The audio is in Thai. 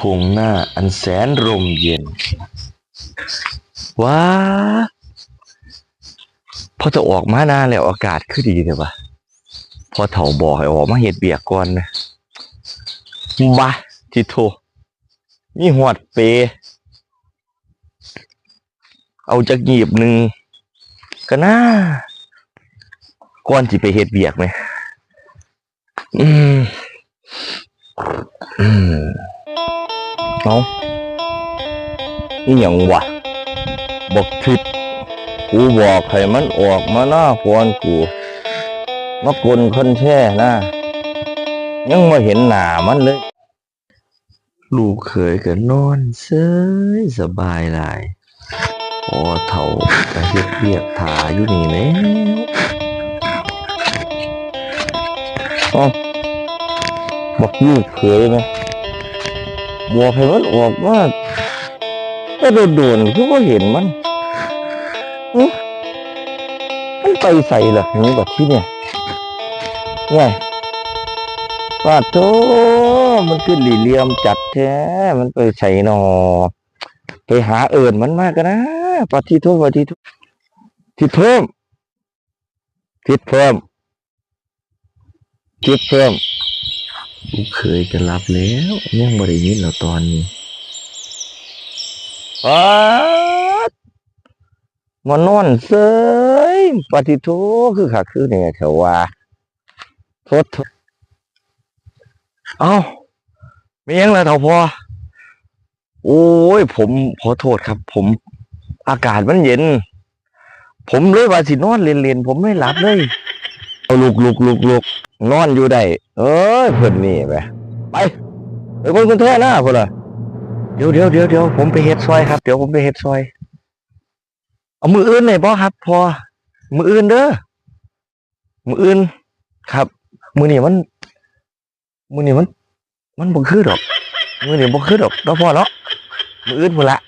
ทงหน้าอันแสนร่มเย็น ว้าพอจะออกมาหน้าแล้วอากาศคือดีเลยวะพอเถ่าบอกให้ออกมาเห็ดเบียกก่อนนะมาจิโทมีหวดเป เอาจากหยีบหนึ่งก็น่าก่อนจิไปเฮ็ดเบียกไหมอืมอืม เอาอีหยังวะบอกทิดกูบอกให้มันออกมาหน้าพวนกูมากลคนแช่หน้ายังมาเห็นหน้ามันเลย ลูกเขยก็นอนเซยสบายหลายพอเท่าก็เฮ็ดเรียกถาอยู่นี่แหล้วเอ้าบอกลูกเขยไหม บอกให้มันออกมาแต่โดนๆคือว่าเห็นมันมันไปใส่ล่ะนี่แบบที่เนี่ยเนี่ยปาดโตมันขึ้นหลีเหลี่ยมจัดแท้ มันไปใส่หนอ ไปหาเอิญมันมากกันนะปฏิทุปฏิทุทิดเพิ่มทิดเพิ่มทิดเพิ่ม ลูกเคยจะรับแล้วยังบริยินเราตอนนี้ปัดมานอนเซยปฏิทุคือขาคือเนี่ยเถอะว่าโทษเอ้าไม่ยังเลยเถอะพอโอ้ย ผมขอโทษครับ ผม อากาศมันเย็น ผมเลยว่าสินอนเรียนๆผมไม่หลับเลย ลุกลุกลุกลุกนอนอยู่ได้เอ้ยเพื่อนนี่ไปไปไปคนคนแท้นะพ่นล่ะเดี๋ยวเดี๋ยวเดี๋ยวเดี๋ยวผมไปเฮ็ดซอยครับ เดี๋ยวผมไปเฮ็ดซอย เอามืออื่นหน่อยบ่ครับ พอ มืออื่นเด้อมืออื่น ครับ มือนี่มัน มือนี่มัน มันบ่คือดอก มือนี่บ่คือดอกเนาพอเนาะมืออื่นพุ่นละ